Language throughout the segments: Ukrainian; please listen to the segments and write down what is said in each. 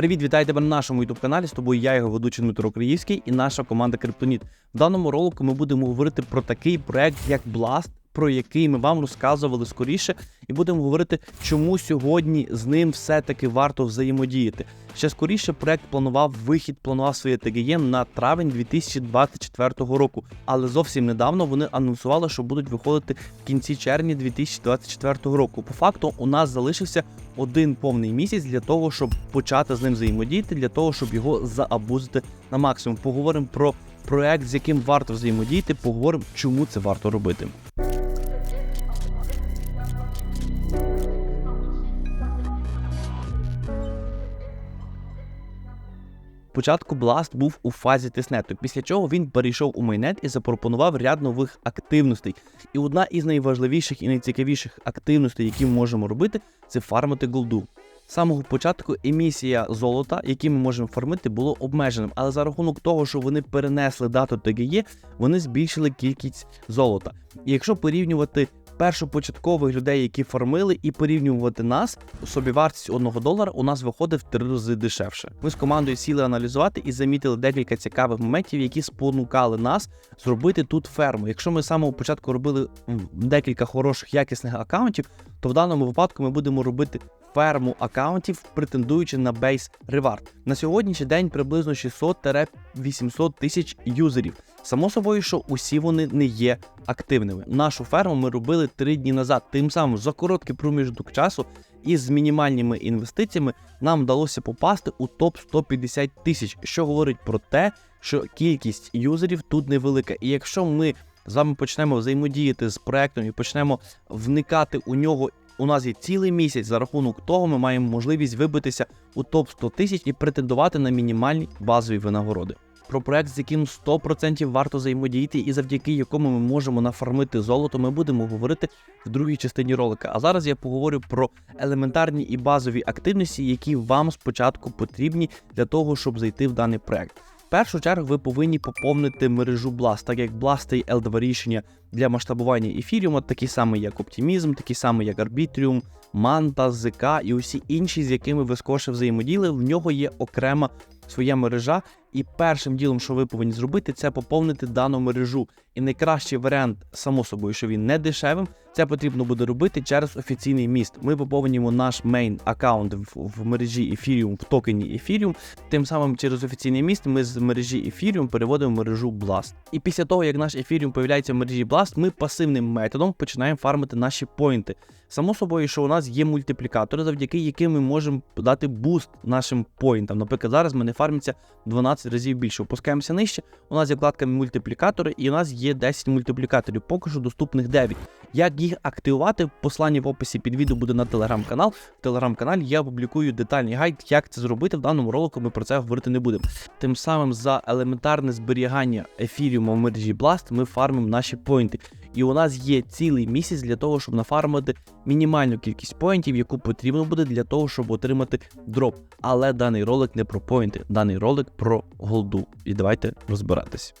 Привіт, вітаю тебе на нашому youtube каналі. З тобою я, його ведучий Дмитро Криївський і наша команда Криптоніт. В даному ролику ми будемо говорити про такий проект, як Blast, про який ми вам розказували скоріше, і будемо говорити, чому сьогодні з ним все-таки варто взаємодіяти. Ще скоріше проект планував вихід, планував своє ТГЄ на травень 2024 року, але зовсім недавно вони анонсували, що будуть виходити в кінці червня 2024 року. По факту, у нас залишився один повний місяць для того, щоб почати з ним взаємодіяти, для того, щоб його заабузити на максимум. Поговоримо про проект, з яким варто взаємодіяти, поговоримо, чому це варто робити. Спочатку Blast був у фазі тиснету, після чого він перейшов у майнет і запропонував ряд нових активностей. І одна із найважливіших і найцікавіших активностей, які ми можемо робити, це фармити голду. З самого початку емісія золота, які ми можемо фармити, було обмеженим, але за рахунок того, що вони перенесли дату ТГЄ, вони збільшили кількість золота. І якщо порівнювати першопочаткових людей, які фармили, і порівнювати нас, собівартість одного долара у нас виходить в три рази дешевше. Ми з командою сіли аналізувати і замітили декілька цікавих моментів, які спонукали нас зробити тут ферму. Якщо ми з самого початку робили декілька хороших якісних акаунтів, то в даному випадку ми будемо робити ферму акаунтів, претендуючи на бейс ревард. На сьогоднішній день приблизно 600-800 тисяч юзерів. Само собою, що усі вони не є активними. Нашу ферму ми робили 3 дні назад. Тим самим за короткий проміжок часу і з мінімальними інвестиціями нам вдалося попасти у топ 150 тисяч, що говорить про те, що кількість юзерів тут невелика. І якщо ми з вами почнемо взаємодіяти з проектом і почнемо вникати у нього. У нас є цілий місяць за рахунок того, ми маємо можливість вибитися у топ 100 тисяч і претендувати на мінімальні базові винагороди. Про проект, з яким 100% варто взаємодіяти, і завдяки якому ми можемо нафармити золото, ми будемо говорити в другій частині ролика. А зараз я поговорю про елементарні і базові активності, які вам спочатку потрібні для того, щоб зайти в даний проект. В першу чергу ви повинні поповнити мережу Blast, так як Blast це L2 рішення для масштабування ефіріуму, такі самі, як Optimism, такі самі, як Arbitrium, Manta, ZK і усі інші, з якими ви скорше взаємоділи, в нього є окрема своя мережа. І першим ділом, що ви повинні зробити, це поповнити дану мережу. І найкращий варіант, само собою, що він не дешевим, це потрібно буде робити через офіційний міст. Ми поповнюємо наш мейн аккаунт в, мережі Ethereum, в токені Ethereum. Тим самим через офіційний міст ми з мережі Ethereum переводимо мережу Blast. І після того, як наш Ethereum появляється в мережі Blast, ми пасивним методом починаємо фармити наші поінти. Само собою, що у нас є мультиплікатори, завдяки яким ми можемо дати буст нашим поінтам. Наприклад, зараз мене фармиться 12 разів більше. Опускаємося нижче. У нас є вкладка мультиплікатори, і у нас є 10 мультиплікаторів, поки що доступних 9. Як їх активувати? Послання в описі під відео буде на телеграм-канал. В телеграм-каналі я опублікую детальний гайд, як це зробити. В даному ролику ми про це говорити не будемо. Тим самим за елементарне зберігання ефіріуму в мережі Blast ми фармимо наші поінти. І у нас є цілий місяць для того, щоб нафармити мінімальну кількість поінтів, яку потрібно буде для того, щоб отримати дроп. Але даний ролик не про поінти, даний ролик про голду. І давайте розбиратись.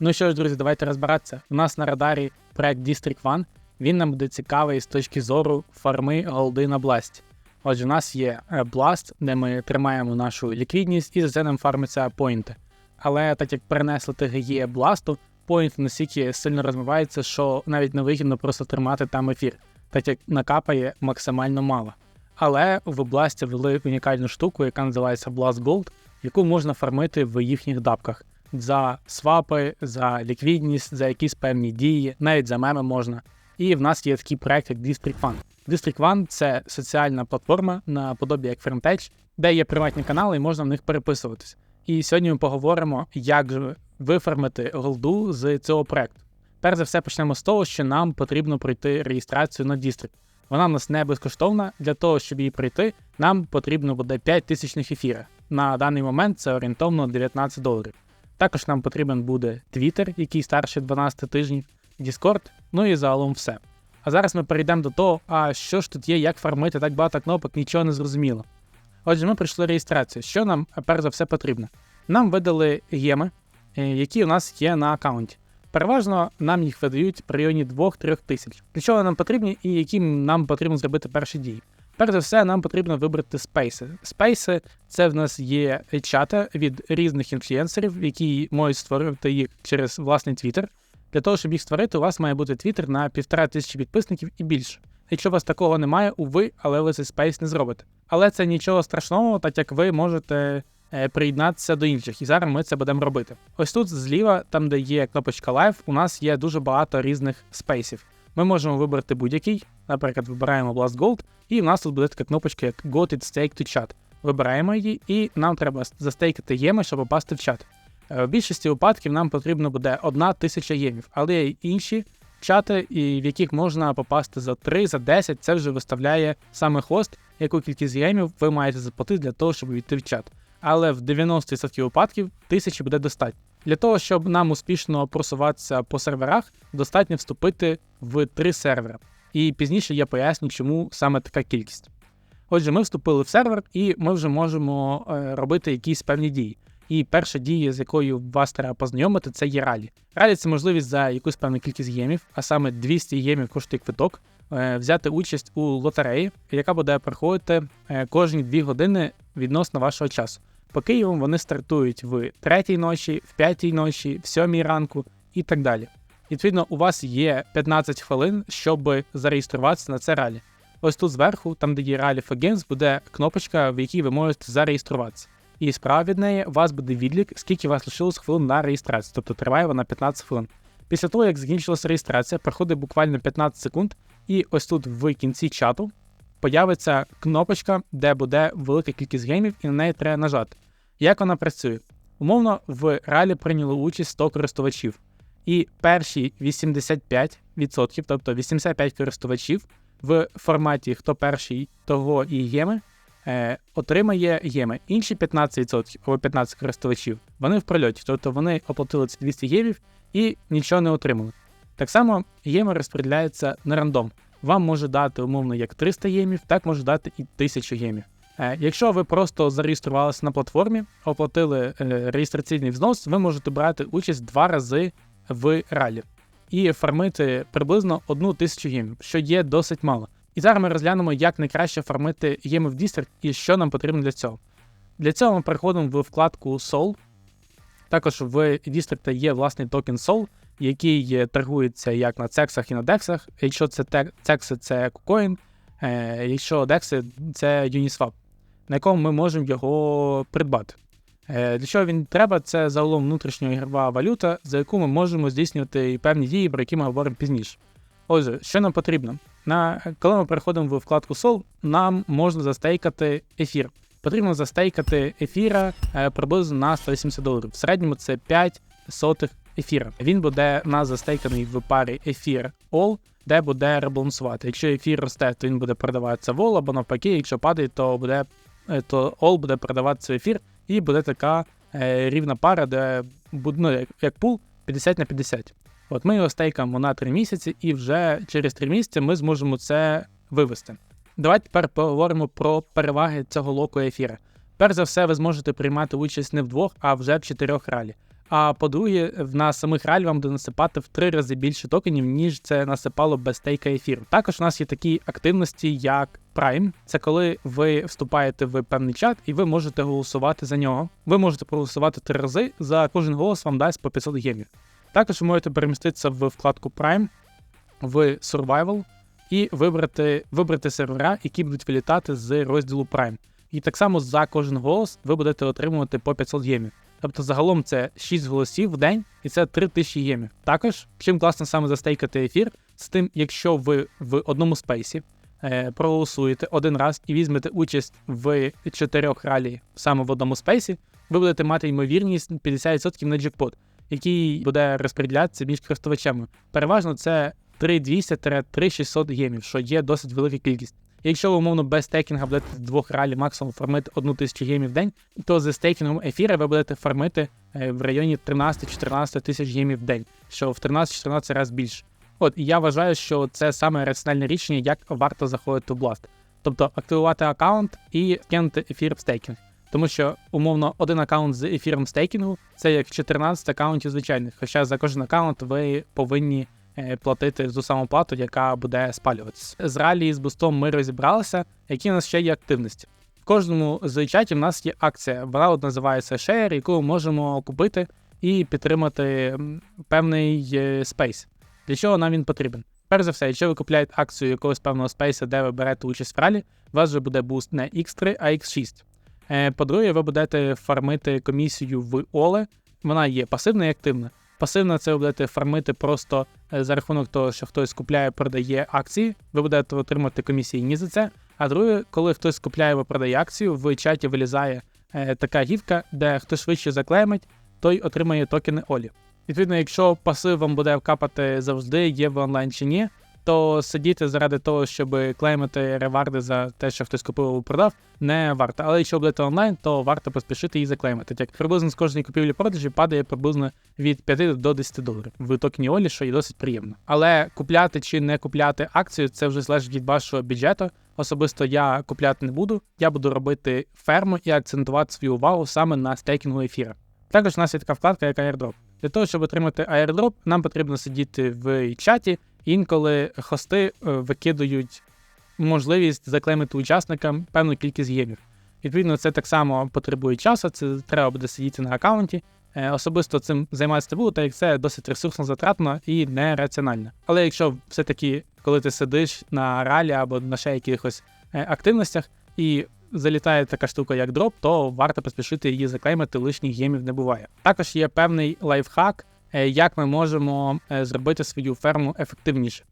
Ну що ж, друзі, давайте розбиратися. У нас на радарі проект District One. Він нам буде цікавий з точки зору фарми голди на бласті. Отже, у нас є е, Blast, де ми тримаємо нашу ліквідність і за це нам фармиться поінти. Але так як перенесли ТГЄ бласту, поінт настільки сильно розмивається, що навіть не вигідно просто тримати там ефір, так як накапає максимально мало. Але в Blast ввели унікальну штуку, яка називається Blast Gold, яку можна фармити в їхніх дапках за свапи, за ліквідність, за якісь певні дії, навіть за меми можна. І в нас є такий проект, як District One. District One – це соціальна платформа наподобі як FermTech, де є приватні канали і можна в них переписуватись. І сьогодні ми поговоримо, як же вифармити голду з цього проекту. Перш за все, почнемо з того, що нам потрібно пройти реєстрацію на District. Вона в нас не безкоштовна. Для того, щоб її пройти, нам потрібно буде 5 тисячних ефіра. На даний момент це орієнтовно 19 доларів. Також нам потрібен буде Twitter, який старше 12 тижнів, Discord, ну і загалом все. А зараз ми перейдемо до того, а що ж тут є, як фармити так багато кнопок, нічого не зрозуміло. Отже, ми пройшли реєстрацію. Що нам перш за все потрібно? Нам видали геми, е, які у нас є на аккаунті. Переважно нам їх видають в районі 2-3 тисяч. Для чого нам потрібні і які нам потрібно зробити перші дії? Перш за все, нам потрібно вибрати спейси. Спейси це в нас є чати від різних інфлюенсерів, які можуть створити їх через власний твіттер. Для того, щоб їх створити, у вас має бути твіттер на півтора тисячі підписників і більше. Якщо у вас такого немає, уви, але ви цей спейс не зробите. Але це нічого страшного, так як ви можете е, приєднатися до інших, і зараз ми це будемо робити. Ось тут зліва, там де є кнопочка Live, у нас є дуже багато різних спейсів. Ми можемо вибрати будь-який, наприклад, вибираємо Blast Gold, і в нас тут буде така кнопочка, як Got it Stake to Chat. Вибираємо її, і нам треба застейкати єми, щоб попасти в чат. Е, В більшості випадків нам потрібно буде одна тисяча ємів, але є інші чати, в яких можна попасти за 3, за 10, це вже виставляє саме хост, яку кількість ємів ви маєте заплатити для того, щоб війти в чат. Але в 90% випадків тисячі буде достатньо. Для того, щоб нам успішно просуватися по серверах, достатньо вступити в три сервери. І пізніше я поясню, чому саме така кількість. Отже, ми вступили в сервер, і ми вже можемо е, робити якісь певні дії. І перша дія, з якою вас треба познайомити, це є ралі. Ралі це можливість за якусь певну кількість ємів, а саме 200 ємів коштує квиток, взяти участь у лотереї, яка буде проходити е, кожні 2 години відносно вашого часу. По Києву вони стартують в 3 ночі, в 5 ночі, в 7 ранку і так далі. Відповідно, у вас є 15 хвилин, щоб зареєструватися на це ралі. Ось тут зверху, там де є Rally for Games, буде кнопочка, в якій ви можете зареєструватися. І справа від неї у вас буде відлік, скільки у вас лишилось хвилин на реєстрацію, тобто триває вона 15 хвилин. Після того, як закінчилася реєстрація, проходить буквально 15 секунд, і ось тут в кінці чату появиться кнопочка, де буде велика кількість геймів, і на неї треба нажати. Як вона працює? Умовно, в ралі прийняло участь 100 користувачів, і перші 85%, тобто 85 користувачів в форматі хто перший, того і єми, е, отримає єми. Інші 15% або 15 користувачів, вони в прольоті, тобто вони оплатили ці 200 ємів і нічого не отримали. Так само єми розподіляються на рандом. Вам може дати умовно як 300 ємів, так може дати і 1000 ємів. Е, Якщо ви просто зареєструвалися на платформі, оплатили е, реєстраційний взнос, ви можете брати участь два рази в ралі і фармити приблизно одну тисячу ємів, що є досить мало. І зараз ми розглянемо, як найкраще фармити єми в District і що нам потрібно для цього. Для цього ми переходимо в вкладку Soul. Також в District є власний токен Soul, який е, торгується як на цексах і на дексах. Якщо це цекси, це KuCoin, е, якщо декси, це Uniswap, на якому ми можемо його придбати. Е, Для чого він треба? Це загалом внутрішня ігрова валюта, за яку ми можемо здійснювати і певні дії, про які ми говоримо пізніше. Отже, що нам потрібно? На, коли ми переходимо в вкладку Sol, нам можна застейкати ефір. Потрібно застейкати ефіра приблизно на 180 доларів. В середньому це 5 сотих ефіра. Він буде у нас застейканий в парі ефір All, де буде ребалансувати. Якщо ефір росте, то він буде продаватися в All, або навпаки, якщо падає, то буде е, то All буде продаватися в ефір, і буде така е, рівна пара, де ну, як, як пул 50 на 50. От ми його стейкаємо на 3 місяці, і вже через 3 місяці ми зможемо це вивести. Давайте тепер поговоримо про переваги цього локу ефіра. Перш за все, ви зможете приймати участь не в двох, а вже в чотирьох ралі. А по-друге, в на самих ралі вам буде насипати в три рази більше токенів, ніж це насипало без стейка ефіру. Також у нас є такі активності, як Prime. Це коли ви вступаєте в певний чат і ви можете голосувати за нього. Ви можете проголосувати три рази. За кожен голос вам дасть по 500 гемів. Також ви можете переміститися в вкладку Prime в Survival і вибрати, вибрати сервера, які будуть вилітати з розділу Prime. І так само за кожен голос ви будете отримувати по 500 ємів. Тобто загалом це 6 голосів в день і це 3000 ємів. Також, чим класно саме застейкати ефір, з тим, якщо ви в одному спейсі е, проголосуєте один раз і візьмете участь в чотирьох ралі саме в одному спейсі, ви будете мати ймовірність 50% на джекпот, який буде розподілятися між користувачами. Переважно це 3200-3600 гемів, що є досить велика кількість. Якщо ви умовно без стейкінга будете з двох ралі максимум фармити 1000 гемів в день, то з стейкінгом ефіра ви будете фармити е, в районі 13-14 тисяч гемів в день, що в 13-14 разів більше. От і я вважаю, що це саме раціональне рішення, як варто заходити в Blast. Тобто активувати аккаунт і кинути ефір в стейкінг. Тому що умовно один аккаунт з ефіром стейкінгу це як 14 аккаунтів звичайних. Хоча за кожен аккаунт ви повинні платити ту саму плату, яка буде спалюватися. З ралі і з бустом ми розібралися, які у нас ще є активності. В кожному з чатів у нас є акція. Вона от називається Share, яку ми можемо купити і підтримати певний е, спейс. Для чого нам він потрібен? Перш за все, якщо ви купляєте акцію якогось певного спейсу, де ви берете участь в ралі, у вас вже буде буст не X3, а X6. Е, По-друге, ви будете фармити комісію в Оле. Вона є пасивна і активна. Пасивна це ви будете фармити просто е, за рахунок того, що хтось купляє, продає акції. Ви будете отримати комісійні за це. А друге, коли хтось купляє або продає акцію, в чаті вилізає е, така гівка, де хто швидше заклеймить, той отримає токени Олі. Відповідно, якщо пасив вам буде вкапати завжди, є в онлайн чи ні, то сидіти заради того, щоб клеймити реварди за те, що хтось купив або продав, не варто. Але якщо будете онлайн, то варто поспішити і заклеймити. Так приблизно з кожної купівлі продажі падає приблизно від 5 до 10 доларів в токені Олі, що є досить приємно. Але купляти чи не купляти акцію, це вже залежить від вашого бюджету. Особисто я купляти не буду. Я буду робити ферму і акцентувати свою увагу саме на стейкінгу ефіра. Також у нас є така вкладка, як airdrop. Для того, щоб отримати airdrop, нам потрібно сидіти в чаті. Інколи хости е, викидують можливість заклеймити учасникам певну кількість гемів. Відповідно, це так само потребує часу, це треба буде сидіти на аккаунті. Е, Особисто цим займатися буду, так як це досить ресурсно затратно і нераціонально. Але якщо все-таки, коли ти сидиш на ралі або на ще якихось е, активностях і залітає така штука, як дроп, то варто поспішити її заклеймити, лишніх гемів не буває. Також є певний лайфхак, як ми можемо е, зробити свою ферму ефективніше.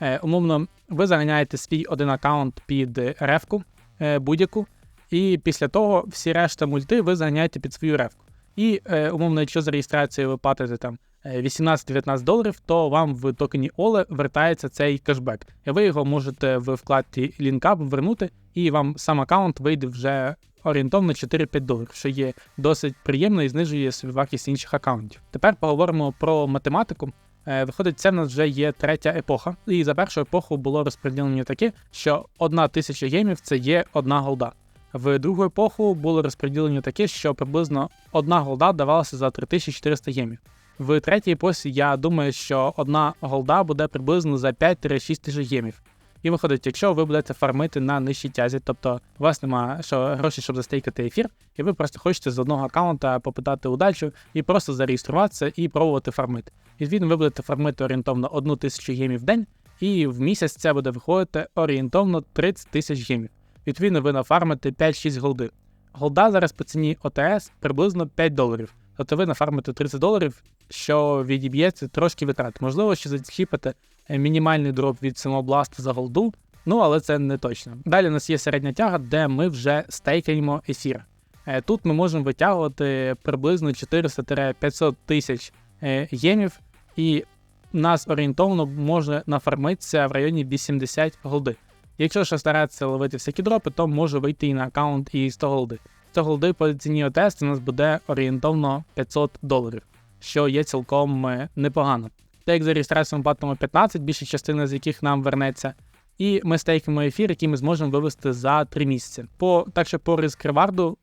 Е, Умовно, ви заганяєте свій один аккаунт під ревку е, будь-яку, і після того всі решта мульти ви заганяєте під свою ревку. І е, умовно, якщо за реєстрацію ви платите там е, 18-19 доларів, то вам в токені OLE вертається цей кешбек. Ви його можете в вкладці LinkUp вернути, і вам сам аккаунт вийде вже орієнтовно 4-5 доларів, що є досить приємно і знижує вартість інших аккаунтів. Тепер поговоримо про математику. Е, Виходить, це в нас вже є третя епоха. І за першу епоху було розподілення таке, що одна тисяча гемів це є одна голда. В другу епоху було розподілення таке, що приблизно одна голда давалася за 3400 гемів. В третій епосі я думаю, що одна голда буде приблизно за 5-6 тисяч гемів. І виходить, якщо ви будете фармити на нижчій тязі, тобто у вас немає що, грошей, щоб застейкати ефір, і ви просто хочете з одного аккаунта попитати удачу і просто зареєструватися і пробувати фармити. Відповідно, ви будете фармити орієнтовно одну тисячу гемів в день, і в місяць це буде виходити орієнтовно 30 тисяч гемів. Відповідно, ви нафармите 5-6 голди. Голда зараз по ціні ОТС приблизно 5 доларів. Тобто ви нафармите 30 доларів, що відіб'ється трошки витрат. Можливо, що зачіпите е, мінімальний дроп від самобласту за голду, ну але це не точно. Далі у нас є середня тяга, де ми вже стейкаємо ефір. Е, Тут ми можемо витягувати приблизно 400-500 тисяч е, ємів, і нас орієнтовно може нафармитися в районі 80 голди. Якщо ще старатися ловити всякі дропи, то може вийти і на аккаунт і 100 голди. 100 голди по ціні ОТС у нас буде орієнтовно 500 доларів, що є цілком е, непогано. Як за реєстрацію ми платимо 15, більша частина з яких нам вернеться. І ми стейкимо ефір, який ми зможемо вивести за 3 місяці. По так що по риск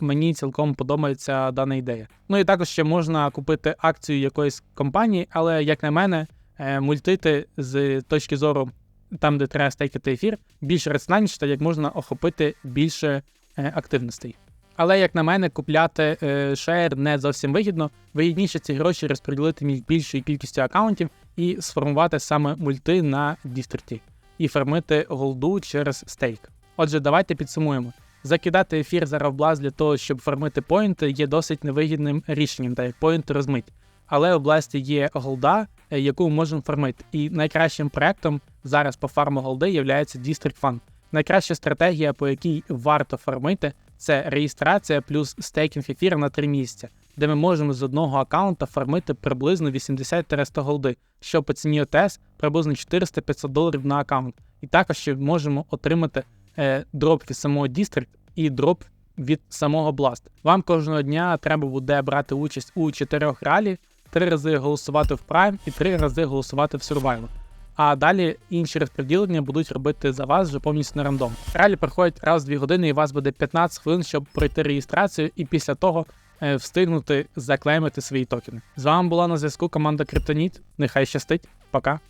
мені цілком подобається дана ідея. Ну і також ще можна купити акцію якоїсь компанії, але як на мене, е, мультити з точки зору там, де треба стейкати ефір, більш раціональніше, так як можна охопити більше е, активностей. Але, як на мене, купляти е, шеєр не зовсім вигідно. Вигідніше ці гроші розподілити між більшою кількістю аккаунтів і сформувати саме мульти на дістрикті і фармити голду через стейк. Отже, давайте підсумуємо. Закидати ефір за Равблаз для того, щоб фармити поінти, є досить невигідним рішенням, так як поінти розмить. Але в області є голда, е, яку ми можемо фармити. І найкращим проектом зараз по фарму голди є District Fund. Найкраща стратегія, по якій варто фармити, це реєстрація плюс стейкінг ефіру на 3 місяця, де ми можемо з одного аккаунта фармити приблизно 80-100 голди, що по ціні ОТС приблизно 400-500 доларів на аккаунт. І також ще можемо отримати е, дроп від самого District і дроп від самого Blast. Вам кожного дня треба буде брати участь у чотирьох ралі, три рази голосувати в Prime і три рази голосувати в Survival. А далі інші розподілення будуть робити за вас вже повністю на рандом. Ралі проходять раз в 2 години, і у вас буде 15 хвилин, щоб пройти реєстрацію, і після того е, встигнути заклеймити свої токени. З вами була на зв'язку команда Криптоніт. Нехай щастить. Пока.